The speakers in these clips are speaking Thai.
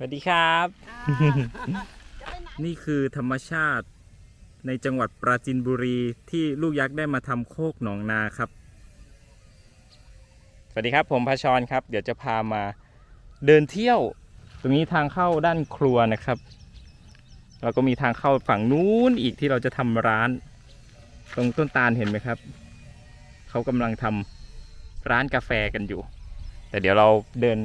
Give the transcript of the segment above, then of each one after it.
สวัสดีครับ นี่คือธรรมชาติในจังหวัดปราจินบุรีที่ลูกยักษ์ได้มาทำโคกหนองนาครับ สวัสดีครับผมพชรครับ เดี๋ยวจะพามาเดินเที่ยว ตรงนี้ทางเข้าด้านครัวนะครับ แล้วก็มีทางเข้าฝั่งนู้นอีกที่เราจะทำร้าน ตรงต้นตาลเห็นไหมครับ เขากำลังทำร้านกาแฟกันอยู่ แต่เดี๋ยวเราเดิน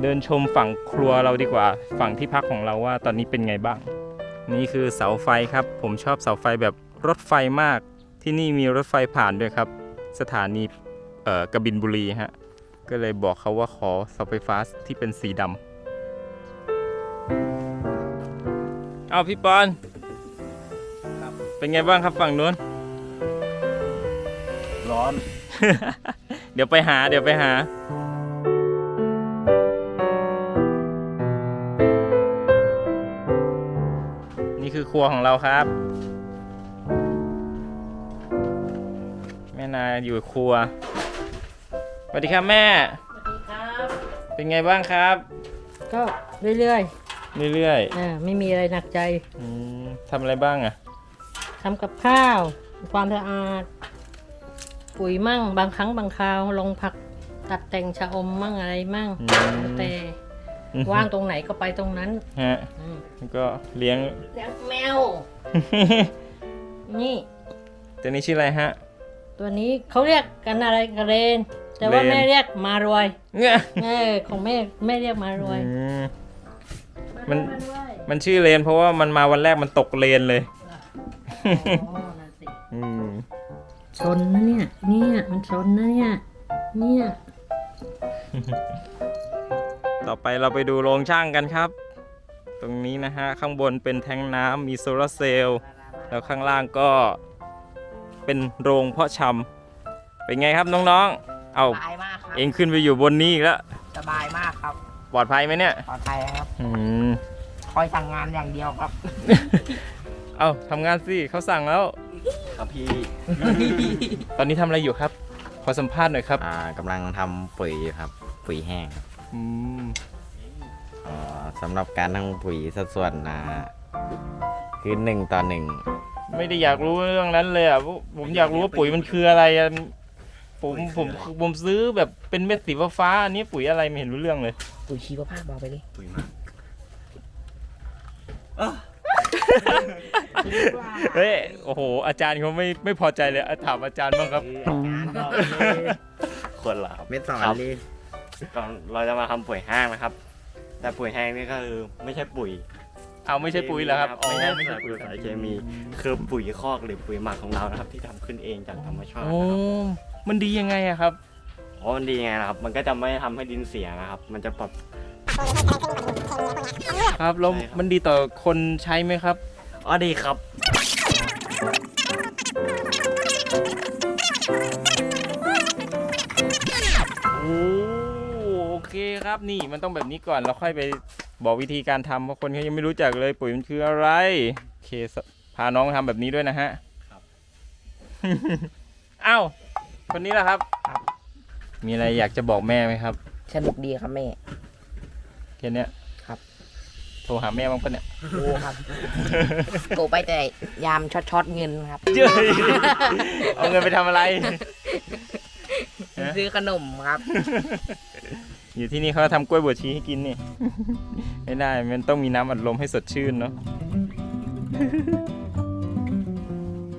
เดินชมฝั่งครัวเราดีกว่า ฝั่งที่พักของเราว่าตอนนี้เป็นไงบ้าง นี่คือเสาไฟครับ ผมชอบเสาไฟแบบรถไฟมาก ที่นี่มีรถไฟผ่านด้วยครับ สถานีเอ่อกบินบุรีฮะ ก็เลยบอกเขาว่าขอเสาไฟฟ้าที่เป็นสีดำเอาพี่ปอนครับเป็นไงบ้างครับฝั่งนู้น ร้อน เดี๋ยวไปหาเดี๋ยวไปหา คือครัวของเราครับ แม่นาอยู่ครัวสวัสดีครับแม่สวัสดีครับเป็นไงบ้างครับ ก็เรื่อยเรื่อยๆอ่าไม่มีอะไรหนักใจๆอืมทำอะไรบ้างอะทำกับข้าว ความสะอาด ปุ๋ยมั่ง บางครั้งบางคราวลงผักตัดแต่งชะอมมั่งอะไรมั่งอืแล้ วมแต่ว่างตรงไหนก็ไปตรงนั้นฮะอืมแล้วก็เลี้ยงเลี้ยงแมว นี่ ตัวนี้ชื่ออะไรฮะ ตัวนี้เขาเรียกกันอะไรกระเรน แต่ว่าเรน แม่เรียกมารวยเนี่ยเออของแม่แม่เรียกมารวย อืม มันมารวยมันชื่อเลน เพราะว่ามันมาวันแรกมันตกเลนเลย อ๋อนั่นสิอืมชนนะเนี่ย เนี่ยมันชนนะเนี่ย เนี่ย ต่อไปเราไปดูโรงช่างกันครับ ตรงนี้นะฮะ ข้างบนเป็นแทงน้ำมีโซลาร์เซลล์แล้วข้างล่างก็เป็นโรงเพาะชำเป็นไงครับน้องๆ เอาสบายมากครับ เองขึ้นไปอยู่บนนี้อีกแล้ว สบายมากครับ ปลอดภัยไหมเนี่ย ปลอดภัยครับ อืม คอยสั่งงานอย่างเดียวครับ เอาทำงานสิเขาสั่งแล้ว ครับพี่ตอนนี้ทำอะไรอยู่ครับ ขอสัมภาษณ์หน่อยครับ อ่ากำลังทำปุ๋ยอยู่ครับ ปุ๋ยแห้งครับ อืมอ่าสำหรับการทำปุ๋ยสัดส่วนนะคือหนึ่งต่อหนึ่งไม่ได้อยากรู้เรื่องนั้นเลยอะผมผมอยากรู้ว่าปุ๋ยมันคืออะไรอะผมผมผมซื้อแบบเป็นเม็ดสีฟ้าๆอันนี้ปุ๋ยอะไรไม่เห็นรู้เรื่องเลย ปุ๋ยชีวภาพบอกไปเลยปุ๋ยมากเฮ้ยโอ้โห อาจารย์เขาไม่ไม่พอใจเลยอะถามอาจารย์บ้างครับควรละครับเม็ดสอนครับ เลย ก่อนเราจะมาทำปุ๋ยแห้งนะครับ แต่ปุ๋ยแห้งนี่ก็คือไม่ใช่ปุ๋ยเอาไม่ใช่ปุ๋ยเหรอครับไม่ใช่ไม่ใช่ปุ๋ปุ๋ยยสารเคมีคือปุ๋ยคอกหรือปุ๋ยหมักของเรานะครับ ที่ทำขึ้นเองจากธรรมชาติโอ้นะครับ มันดียังไงอะครับ เพราะมันดีไงนะครับ มันก็จะไม่ทำให้ดินเสียนะครับ มันจะปรับ ครับแล้วใช่ครับ มันดีต่อคนใช้ไหมครับ อ๋อดีครับ เคครับ นี่มันต้องแบบนี้ก่อนแล้วค่อยไปบอกวิธีการทำเพราะคนเขายังไม่รู้จักเลยปุ๋ยมันคืออะไรโอเคสพาน้องทำแบบนี้ด้วยนะฮะครับอ้าวคนนี้แหละครับ มีอะไรอยากจะบอกแม่ไหมครับสนุกดีครับแม่แค่เนี้ยครับ โทรหาแม่บ้างปะเนี่ยโอ้ครับโกไปแต่ยามช็อตช็อตๆเงินครับเจ้ยเอาเงินไปทำอะไรฮะซื้อขนมครับ อยู่ที่นี่เขาทำกล้วยบวชชีให้กินนี่ ไม่ได้ มันต้องมีน้ำอัดลมให้สดชื่นเนาะ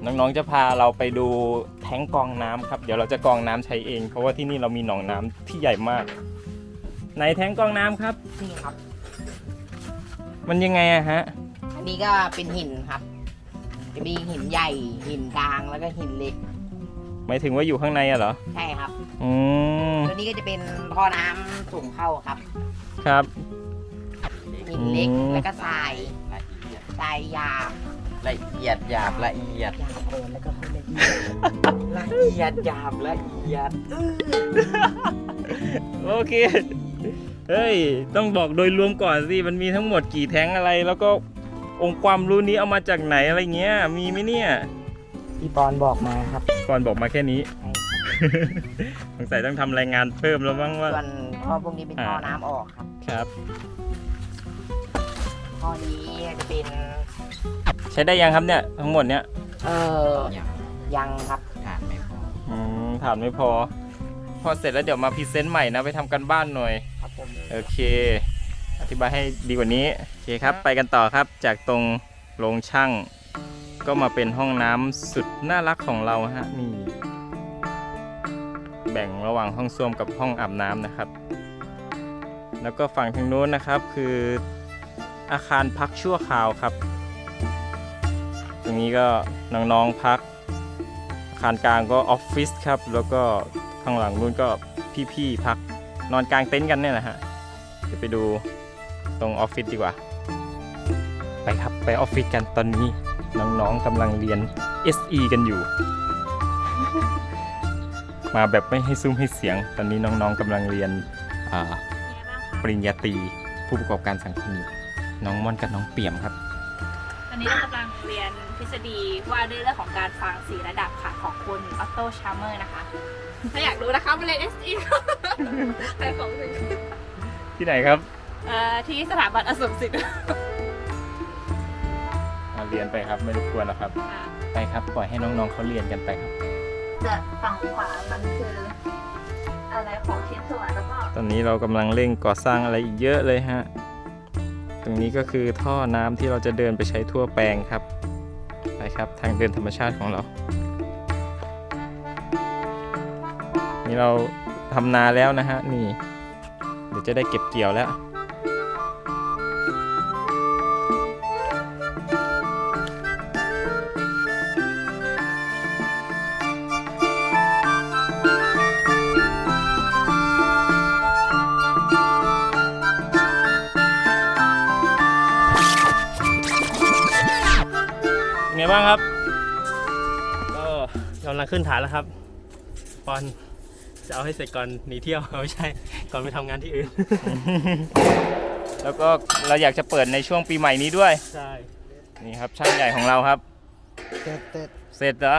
น้องๆจะพาเราไปดูแท้งกรองน้ำครับ เดี๋ยวเราจะกรองน้ำใช้เอง เพราะว่าที่นี่เรามีหนองน้ำที่ใหญ่มากไหนแท้งกรองน้ำครับ นี่ครับ มันยังไงอะฮะ อันนี้ก็เป็นหินครับ จะมีหินใหญ่ หินกลางแล้วก็หินเล็ก หมายถึงว่าอยู่ข้างในอะเหรอใช่ครับอืมตัวนี้ก็จะเป็นท่อน้ำส่งเข้าครับครับ หินเล็กอืม แล้วก็ทรายทรายหยาบละเอียดหยาบละเอียดหยาบโคนแล้วก็ค่อยละเอียดละเอียดหยาบละเอียดโอเคเฮ้ยต้องบอกโดยรวมก่อนสิมันมีทั้งหมดกี่แท้งอะไร แล้วก็องค์ความรู้นี้เอามาจากไหนอะไรเงี้ย มีไหมเนี่ย พี่ปอนบอกมาครับก่อนบอกมาแค่นี้ สงสัยต้องทำรายงานเพิ่มแล้วบ้างว่า ส่วนท่อพวกนี้เป็นท่อน้ำออกครับครับข้อนี้จะเป็น ใช้ได้ยังครับเนี่ย ทั้งหมดเนี่ยเอออย่างยังครับฐานไม่พออืมถามไม่พอ พอเสร็จแล้วเดี๋ยวมาพรีเซนต์ใหม่นะ ไปทำกันบ้านหน่อย ครับผมโอเค อธิบายให้ดีกว่านี้ โอเคครับ ไปกันต่อครับ จากตรงโรงช่าง ก็มาเป็นห้องน้ำสุดน่ารักของเราฮะนี่แบ่งระหว่างห้องส้วมกับห้องอาบน้ำนะครับ แล้วก็ฝั่งทางนู้นนะครับคืออาคารพักชั่วคราวครับ ตรงนี้ก็น้องๆพัก อาคารกลางก็ออฟฟิศครับ แล้วก็ข้างหลังนู้นก็พี่ๆพักนอนกลางเต็นท์กันเนี่ยนะฮะเดี๋ยวไปดูตรงออฟฟิศดีกว่า ไปครับไปออฟฟิศกันตอนนี้ น้องๆกำลังเรียน SE กันอยู่ มาแบบไม่ให้ซุ้มให้เสียง ตอนนี้น้องๆกำลังเรียนอ่าปริญญาตรีผู้ประกอบการสังคมอยู่น้องม่อนกับน้องเปี่ยมครับตอนนี้เรากำลังเรียนทฤษฎีว่าด้วยเรื่องของการฟังสีระดับค่ะของคุณออตโตชาร์เมอร์นะคะ ถ้าอยากรู้นะคะมาเรียน SE ใครของสิที่ไหนครับ เอ่อที่สถาบันอสมศิลป์มา เรียนไปครับ ไม่รบกวนหรอกครับค่ะไปครับ ปล่อยให้น้องๆเขาเรียนกันไปครับ จะฝั่งขวามันคือ อะไรของชิ้นส่วนแล้วก็ตอนนี้เรากำลังเร่งก่อสร้างอะไรอีกเยอะเลยฮะ ตรงนี้ก็คือท่อน้ำที่เราจะเดินไปใช้ทั่วแปลงครับ ไปครับทางเดินธรรมชาติของเรา นี่เราทำนาแล้วนะฮะ นี่ เดี๋ยวจะได้เก็บเกี่ยวแล้ว ไงบ้างครับ ก็กำลังขึ้นฐานแล้วครับ ปอนจะเอาให้เสร็จก่อนหนีเที่ยวเอาไม่ใช่ ก่อนไปทำงานที่อื่น แล้วก็เราอยากจะเปิดในช่วงปีใหม่นี้ด้วย ใช่ นี่ครับช่างใหญ่ของเราครับ เสร็จเสร็จเสร็จเหรอ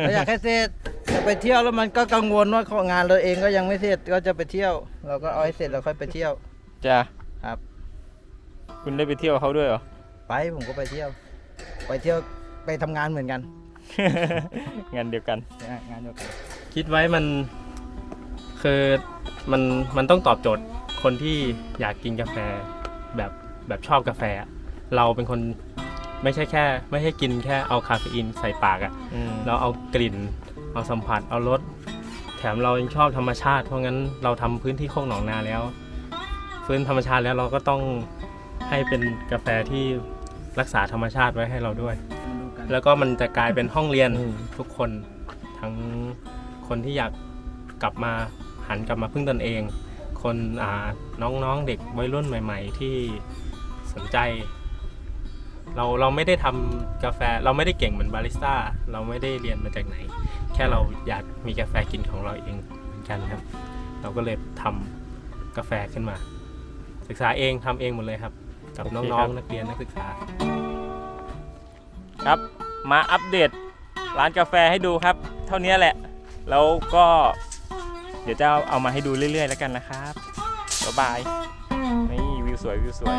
เราอยากให้เสร็จจะไปเที่ยวแล้วมันก็กังวลว่าของงานเราเองก็ยังไม่เสร็จก็จะไปเที่ยว เราก็เอาให้เสร็จแล้วค่อยไปเที่ยว จ้ะครับ คุณได้ไปเที่ยวกับเขาด้วยเหรอ ไปผมก็ไปเที่ยว ไปเที่ยวไปทำงานเหมือนกันงานเดียวกันงานเดียวกันคิดไว้มันคือมันมันต้องตอบโจทย์คนที่อยากกินกาแฟแบบแบบชอบกาแฟอะเราเป็นคนไม่ใช่แค่ ไม่ให้กินแค่เอาคาเฟอีนใส่ปากอะอืมเราเอากลิ่น เอาสัมผัสเอารสแถมเรายังชอบธรรมชาติ เพราะงั้นเราทำพื้นที่โคกหนองนาแล้ว ฟื้นธรรมชาติแล้วเราก็ต้องให้เป็นกาแฟที่ รักษาธรรมชาติไว้ให้เราด้วย แล้วก็มันจะกลายเป็นห้องเรียนทุกคนทั้งคนที่อยากกลับมาหันกลับมาพึ่งตนเอง คนอ่าน้องๆเด็กวัยรุ่นใหม่ ๆ ที่สนใจ เราเราไม่ได้ทำกาแฟ เราไม่ได้เก่งเหมือนบาริสต้าเราไม่ได้เรียนมาจากไหน แค่เราอยากมีกาแฟกินของเราเองเหมือนกันครับ เราก็เลยทำกาแฟขึ้นมา ศึกษาเองทำเองหมดเลยครับ กับโอเคน้คอรังบๆนักเรียนนักศึกษา ครับ มาอัปเดตร้านกาแฟให้ดูครับ เท่านี้แหละ แล้วก็ เดี๋ยวจะเอามาให้ดูเรื่อยๆแล้วกันนะครับบ๊ายบายนี่วิวสวยวิวสวย